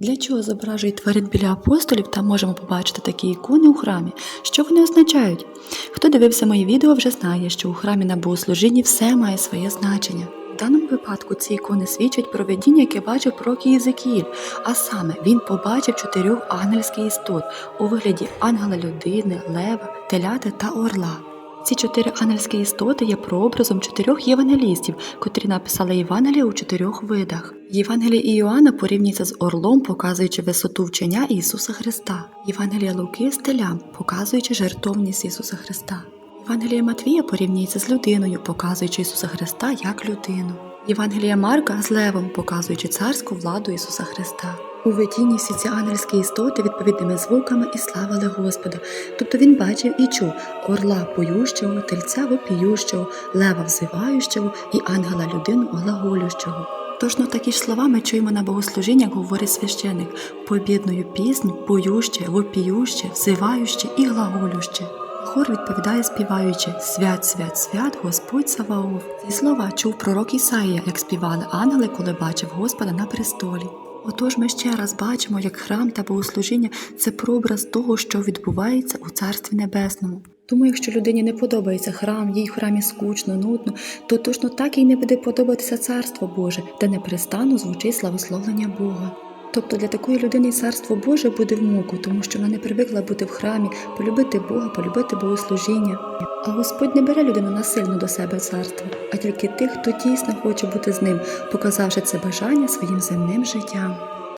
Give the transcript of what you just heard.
Для чого зображують тварин біля апостолів та можемо побачити такі ікони у храмі? Що вони означають? Хто дивився мої відео, вже знає, що у храмі на богослужінні все має своє значення. В даному випадку ці ікони свідчать про видіння, яке бачив пророк Єзекіїль, а саме він побачив чотирьох ангельських істот у вигляді ангела людини, лева, теляти та орла. Ці чотири ангельські істоти є прообразом чотирьох євангелістів, котрі написали Євангелія у чотирьох видах. Євангелія Іоанна порівнюється з орлом, показуючи висоту вчення Ісуса Христа. Євангелія Луки з телям, показуючи жертовність Ісуса Христа. Євангелія Матвія порівнюється з людиною, показуючи Ісуса Христа як людину. Євангелія Марка з левом, показуючи царську владу Ісуса Христа. У видінні всі ці ангельські істоти відповідними звуками і славили Господа. Тобто він бачив і чув орла поющого, тельця вопіющого, лева взиваючого і ангела людину глаголющого. Точно такі ж слова ми чуємо на богослужіннях, говорить священик, побідною пісню, поюще, вопіюще, взиваюче і глаголюще. Хор відповідає співаючи Свят, свят, свят, Господь Саваоф. Ці слова чув пророк Ісаїя, як співали ангели, коли бачив Господа на престолі. Отож ми ще раз бачимо, як храм та богослужіння це прообраз того, що відбувається у Царстві Небесному. Тому, якщо людині не подобається храм, їй в храмі скучно, нудно, то точно так їй не буде подобатися Царство Боже, де непрестанно звучить славословлення Бога. Тобто для такої людини царство Боже буде в муку, тому що вона не привикла бути в храмі, полюбити Бога, полюбити богослужіння. А Господь не бере людину насильно до себе царство, а тільки тих, хто дійсно хоче бути з ним, показавши це бажання своїм земним життям.